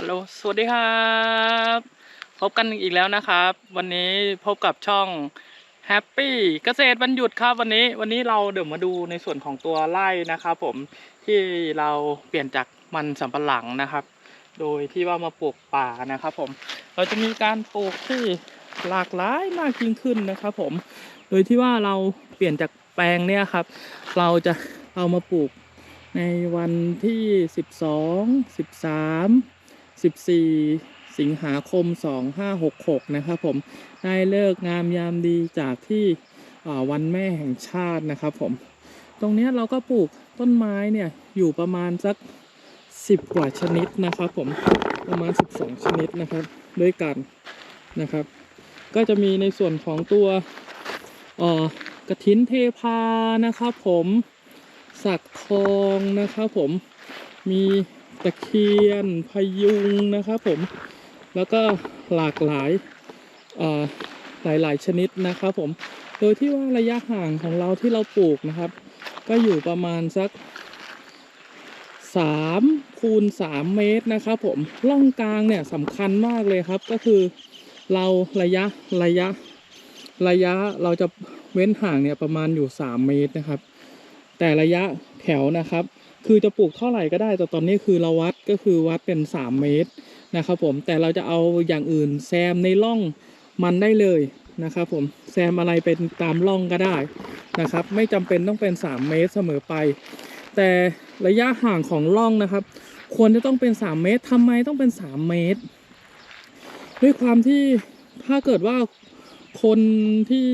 ฮัลโหล สวัสดีครับ พบกันอีกแล้วนะครับ วันนี้พบกับช่อง Happy เกษตรวันหยุดครับวันนี้วันนี้เราเดี๋ยวมาดูในส่วนของตัวไร่นะครับผมที่เราเปลี่ยนจากมันสำปะหลังนะครับ โดยที่ว่ามาปลูกป่านะครับผมเราจะมีการปลูกที่หลากหลายมากยิ่งขึ้นนะครับผมโดยที่ว่าเราเปลี่ยนจากแปลงเนี่ยครับ เราจะเอามาปลูกในวันที่ 12 13 14 สิงหาคม 2566 นะครับผมได้เลิกงามยามดีจากที่วันแม่แห่งชาตินะครับผม ตรงนี้เราก็ปลูกต้นไม้เนี่ยอยู่ประมาณสัก 10 กว่าชนิดนะครับผมประมาณ 12 ชนิดนะครับด้วยกันนะครับ ก็จะมีในส่วนของตัวกระถินเทพานะครับผมสักทองนะครับผมมี ตะเคียนพยุงนะครับผมแล้วก็หลากหลายเอ่อหลายชนิดนะครับผมโดยที่ว่าระยะห่างของเราที่เราปลูกนะครับ ก็อยู่ประมาณสัก3คูณ3เมตรนะครับผมร่องกลางเนี่ยสำคัญมากเลยครับ ก็คือเราระยะระยะระยะเราจะเว้นห่างเนี่ยประมาณอยู่ 3 เมตรนะครับ แต่ระยะแถวนะครับ คือจะปลูกเท่าไหร่ก็ได้ แต่ตอนนี้คือเราวัดก็คือวัดเป็น 3 เมตรนะครับผมแต่เราจะเอาอย่างอื่นแซมในร่องมันได้เลยนะครับผมแซมอะไรเป็นตามร่องก็ได้นะครับ ไม่จำเป็นต้องเป็น 3 เมตรเสมอไป แต่ระยะห่างของร่องนะครับ ควรจะต้องเป็น 3 เมตรทำไมต้องเป็น 3 เมตร ด้วยความที่ถ้าเกิดว่าคนที่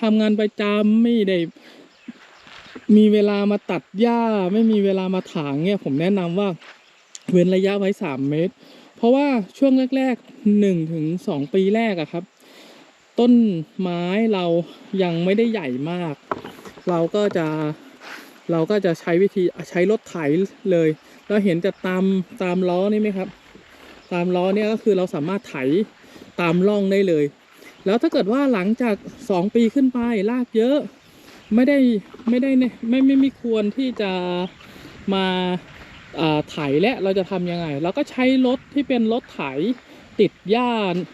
ทำงานประจำไม่ได้ มีเวลามาตัดหญ้า ไม่มีเวลามาถางเนี่ยผมแนะนำว่าเว้นระยะไว้ 3 เมตร เพราะว่าช่วงแรกๆ1ถึง2ปีแรกอะครับ ต้นไม้เรายังไม่ได้ใหญ่มาก เราก็จะเราก็จะใช้วิธีใช้รถไถเลย เราเห็นจะตามตามล้อนี่ไหมครับ ตามล้อเนี่ยก็คือเราสามารถไถตามร่องได้เลย แล้วถ้าเกิดว่าหลังจาก 2 ปีขึ้นไปรากเยอะ ไม่ได้ไม่ได้เนี่ยไม่ไม่ไม่ควรที่จะมาอ่าไถและเราจะทำยังไง เราก็ใช้รถที่เป็นรถไถติดหญ้า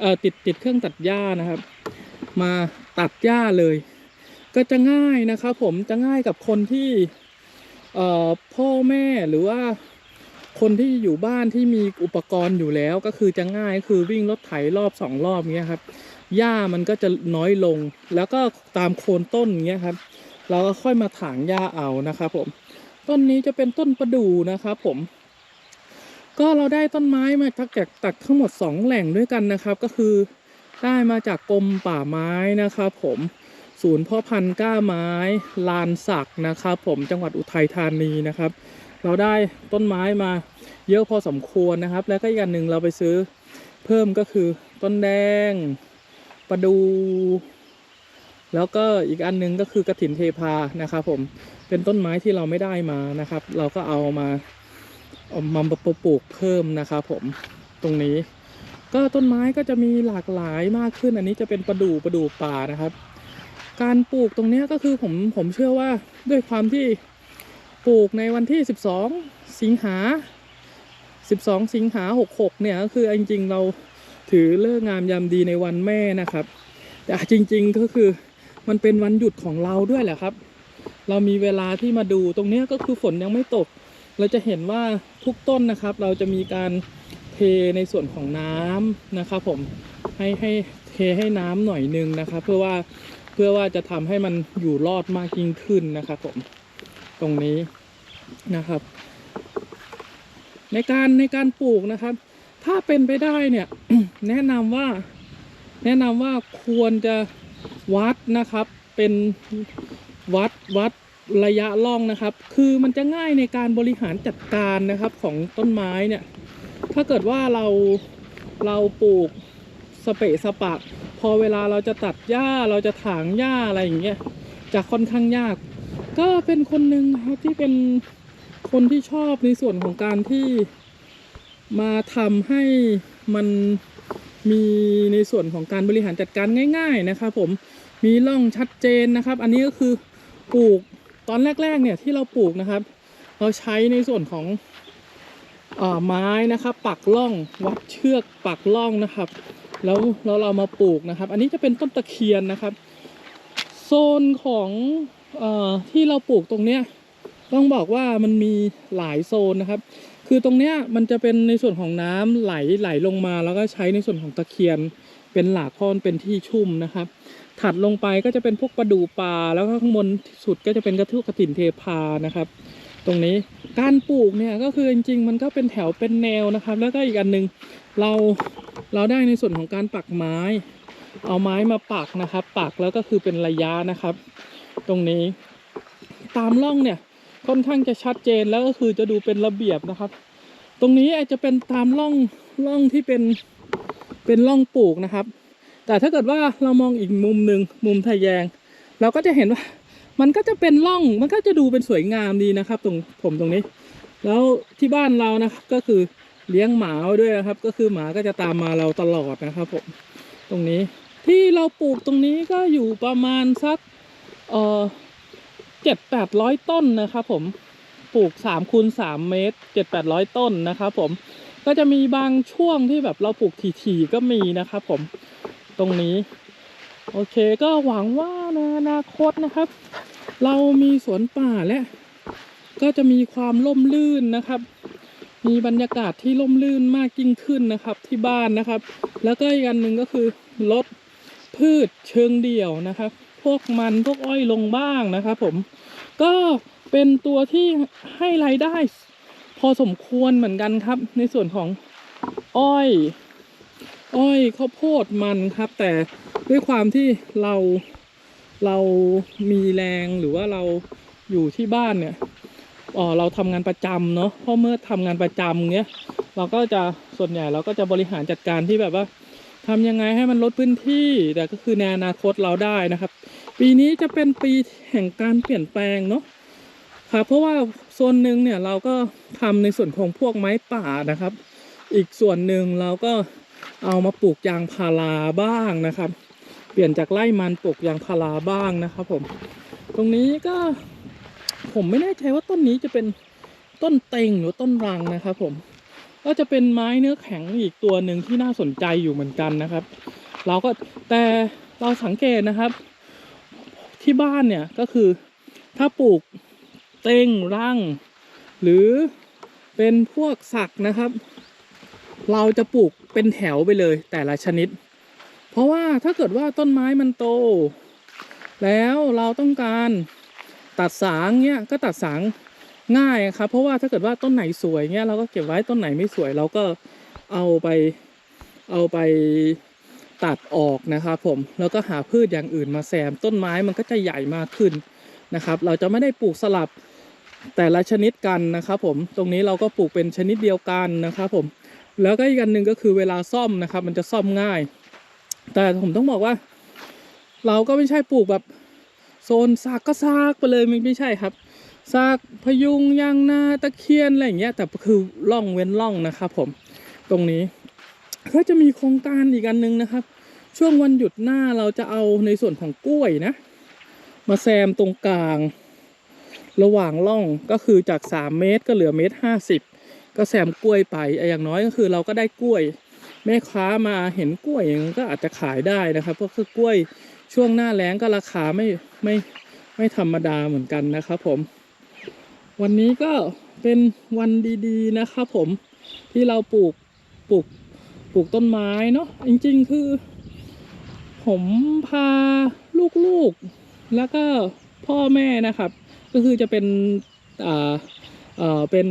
เอ่อติดติดเครื่องตัดหญ้านะครับ มาตัดหญ้าเลย ก็จะง่ายนะครับผมจะง่ายกับคนที่เอ่อพ่อแม่หรือว่าคนที่อยู่บ้านที่มีอุปกรณ์อยู่แล้วก็คือจะง่ายคือวิ่งรถไถรอบสองรอบเงี้ยครับหญ้ามันก็จะน้อยลง แล้วก็ตามโคนต้นเงี้ยครับ เราก็ค่อยมาถางหญ้าเอานะครับผมต้นนี้จะเป็นต้นประดู่นะครับผม ก็เราได้ต้นไม้มาจากจากตัดทั้งหมด 2 แหล่งด้วยกันนะครับ ก็คือได้มาจากกรมป่าไม้นะครับผมศูนย์พ่อพันธุ์ก้าไม้ลานสักนะครับ ผมจังหวัดอุทัยธานีนะครับ เราได้ต้นไม้มาเยอะพอสมควรนะครับ แล้วก็อีกอันหนึ่งเราไปซื้อเพิ่มก็คือต้นแดงประดู แล้วก็อีกอันหนึงก็คือกระถินเทพานะครับผมเป็นต้นไม้ที่เราไม่ได้มานะครับ เราก็เอามาเอามาปลูกเพิ่มนะครับผมตรงนี้ ก็ต้นไม้ก็จะมีหลากหลายมากขึ้นอันนี้จะเป็นประดู่ประดู่ป่านะครับ การปลูกตรงนี้ก็คือผมผมเชื่อว่าด้วยความที่ปลูกในวันที่ 12 สิงหา 12 สิงหา 66 เนี่ยก็คือจริงๆเราถือเลิกงามยามดีในวันแม่นะครับ แต่จริง ๆก็คือ มันเป็นวันหยุดของเราด้วยแหละครับ เรามีเวลาที่มาดูตรงนี้ก็คือฝนยังไม่ตก เราจะเห็นว่าทุกต้นนะครับ เราจะมีการเทในส่วนของน้ำนะครับผมให้ให้เทให้น้ำหน่อยนึงนะครับ เพื่อว่าเพื่อว่าจะทำให้มันอยู่รอดมากยิ่งขึ้นนะครับผมตรงนี้นะครับ ในการในการปลูกนะครับ ถ้าเป็นไปได้เนี่ยแนะนำว่าแนะนำว่าควรจะ วัดนะครับ เป็นวัดวัดระยะล่องนะครับ คือมันจะง่ายในการบริหารจัดการนะครับของต้นไม้เนี่ย ถ้าเกิดว่าเราเราปลูกสเปะสปะพอเวลาเราจะตัดหญ้าเราจะถางหญ้าอะไรอย่างเงี้ยจะค่อนข้างยาก ก็เป็นคนหนึ่งครับที่เป็นคนที่ชอบในส่วนของการที่มาทำให้มันมีในส่วนของการบริหารจัดการง่าย ๆ นะครับผม มีร่องชัดเจนนะครับ อันนี้ก็คือปลูกตอนแรกๆเนี่ยที่เราปลูกนะครับ เราใช้ในส่วนของอไม้นะครับ ปักล่องวัดเชือกปักล่องนะครับ แล้วแล้วเรามาปลูกนะครับ อันนี้จะเป็นต้นตะเคียนนะครับ โซนของอที่เราปลูกตรงเนี้ยต้องบอกว่ามันมีหลายโซนนะครับ คือตรงเนี้ยมันจะเป็นในส่วนของน้ำไหลไหลลงมา แล้วก็ใช้ในส่วนของตะเคียน เป็นหลักเพราะมันเป็นที่ชุ่มนะครับ ถัดลงไปก็จะเป็นพวกปลาดูปลาแล้วก็ข้างบนสุดก็จะเป็นกระทุกกระถินเทพานะครับ ตรงนี้การปลูกเนี่ยก็คือจริงๆ มันก็เป็นแถวเป็นแนวนะครับ แล้วก็อีกอันหนึ่งเราเราได้ในส่วนของการปักไม้ เอาไม้มาปักนะครับ ปักแล้วก็คือเป็นระยะนะครับ ตรงนี้ตามร่องเนี่ยค่อนข้างจะชัดเจนแล้วก็คือจะดูเป็นระเบียบนะครับ ตรงนี้อาจจะเป็นตามร่องร่องที่เป็น เป็นร่องปลูกนะครับ แต่ถ้าเกิดว่าเรามองอีกมุมหนึ่งมุมทะแยง เราก็จะเห็นว่ามันก็จะเป็นร่องมันก็จะดูเป็นสวยงามดีนะครับ ตรงผมตรงนี้ แล้วที่บ้านเรานะครับก็คือเลี้ยงหมาด้วยนะครับ ก็คือหมาก็จะตามมาเราตลอดนะครับผมตรงนี้ที่เราปลูกตรงนี้ก็อยู่ประมาณสักเออเจ็ดแปดร้อยต้นนะครับผมปลูกสามคูณสามเมตรเจ็ดแปดร้อยต้นนะครับผม ก็จะมีบางช่วงที่แบบเราปลูกถี่ๆก็มีนะครับผมตรงนี้ โอเคก็หวังว่าในอนาคตนะครับ เรามีสวนป่าและ ก็จะมีความร่มรื่นนะครับ มีบรรยากาศที่ร่มรื่นมากยิ่งขึ้นนะครับที่บ้านนะครับ แล้วก็อีกอันหนึ่งก็คือลดพืชเชิงเดี่ยวนะครับ พวกมันพวกอ้อยลงบ้างนะครับผมก็เป็นตัวที่ให้รายได้ พอสมควรเหมือนกันครับ ในส่วนของอ้อย อ้อยข้าวโพดมันครับ แต่ด้วยความที่เราเรามีแรงหรือว่าเราอยู่ที่บ้านเนี่ยอ๋อเราทำงานประจำเนาะเพราะเมื่อทำงานประจำเนี้ยเราก็จะส่วนใหญ่เราก็จะบริหารจัดการที่แบบว่าทำยังไงให้มันลดพื้นที่ แต่ก็คือในอนาคตเราได้นะครับ ปีนี้จะเป็นปีแห่งการเปลี่ยนแปลงเนาะ ครับเพราะว่าโซนหนึ่งเนี่ยเราก็ทำในส่วนของพวกไม้ป่านะครับ อีกส่วนหนึ่งเราก็เอามาปลูกยางพาราบ้างนะครับ เปลี่ยนจากไร่มันปลูกยางพาราบ้างนะครับผม ตรงนี้ก็ผมไม่แน่ใจว่าต้นนี้จะเป็นต้นเต็งหรือต้นรังนะครับผม ก็จะเป็นไม้เนื้อแข็งอีกตัวหนึ่งที่น่าสนใจอยู่เหมือนกันนะครับ เราก็แต่เราสังเกตนะครับ ที่บ้านเนี่ยก็คือถ้าปลูก เต็งรังหรือเป็นพวกสักนะครับ เราจะปลูกเป็นแถวไปเลยแต่ละชนิด เพราะว่าถ้าเกิดว่าต้นไม้มันโต แล้วเราต้องการตัดสางเนี้ยก็ตัดสางง่ายครับ เพราะว่าถ้าเกิดว่าต้นไหนสวยเนี้ยเราก็เก็บไว้ต้นไหนไม่สวยเราก็เอาไปเอาไปตัดออกนะครับผมแล้วก็หาพืชอย่างอื่นมาแซมต้นไม้มันก็จะใหญ่มากขึ้นนะครับ เราจะไม่ได้ปลูกสลับ แต่ละชนิดกันนะครับผมตรงนี้เราก็ปลูกเป็นชนิดเดียวกันนะครับผมแล้วก็อีกอันหนึ่งก็คือเวลาซ่อมนะครับ มันจะซ่อมง่าย แต่ผมต้องบอกว่า เราก็ไม่ใช่ปลูกแบบโซนซากก็ซากไปเลยไม่ไม่ใช่ครับซากพยุงยางนาตะเคียนอะไรอย่างเงี้ยแต่คือร่องเว้นร่องนะครับผมตรงนี้ก็จะมีโครงการอีกอันหนึงนะครับ ช่วงวันหยุดหน้าเราจะเอาในส่วนของกล้วยนะ มาแซมตรงกลาง ระหว่างร่องก็คือจาก 3 เมตรก็เหลือเมตรห้าสิบก็แซมกล้วยไปอะอย่างน้อยก็คือเราก็ได้กล้วย แม่ค้ามาเห็นกล้วยอย่างก็อาจจะขายได้นะครับเพราะคือกล้วยช่วงหน้าแล้งก็ราคาไม่ไม่ไม่ธรรมดาเหมือนกันนะครับผม วันนี้ก็เป็นวันดีๆนะครับผมที่เราปลูกปลูกปลูกต้นไม้เนาะจริงๆคือ ผมพาลูกๆ แล้วก็พ่อแม่นะครับ ก็คือจะเป็นอ่าเอ่อเป็น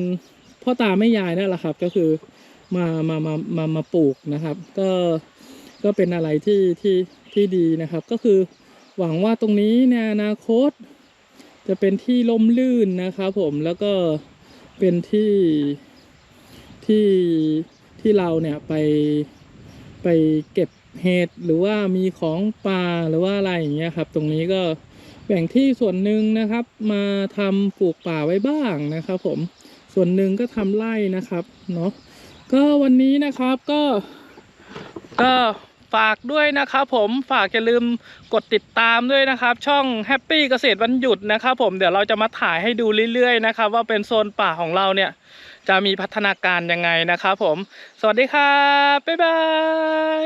พ่อตาแม่ยายนั่นแหละครับ ก็คือมามามามามาปลูกนะครับ ก็ก็เป็นอะไรที่ที่ที่ดีนะครับ ก็คือหวังว่าตรงนี้ในอนาคต จะเป็นที่ล่มลื่นนะครับผมแล้วก็เป็นที่ที่ที่เราเนี่ยไปไปเก็บเห็ดหรือว่ามีของป่าหรือว่าอะไรอย่างเงี้ยครับ ตรงนี้ก็ แบ่งที่ส่วนหนึ่งนะครับ มาทำปลูกป่าไว้บ้างนะครับ ผมส่วนหนึ่งก็ทำไร่นะครับเนาะก็วันนี้นะครับก็ก็ฝากด้วยนะครับผมฝากอย่าลืมกดติดตามด้วยนะครับ ช่องแฮปปี้เกษตรวันหยุดนะครับ ผมเดี๋ยวเราจะมาถ่ายให้ดูเรื่อยๆนะครับ ว่าเป็นโซนป่าของเราเนี่ย จะมีพัฒนาการยังไงนะครับผม สวัสดีครับบ๊ายบาย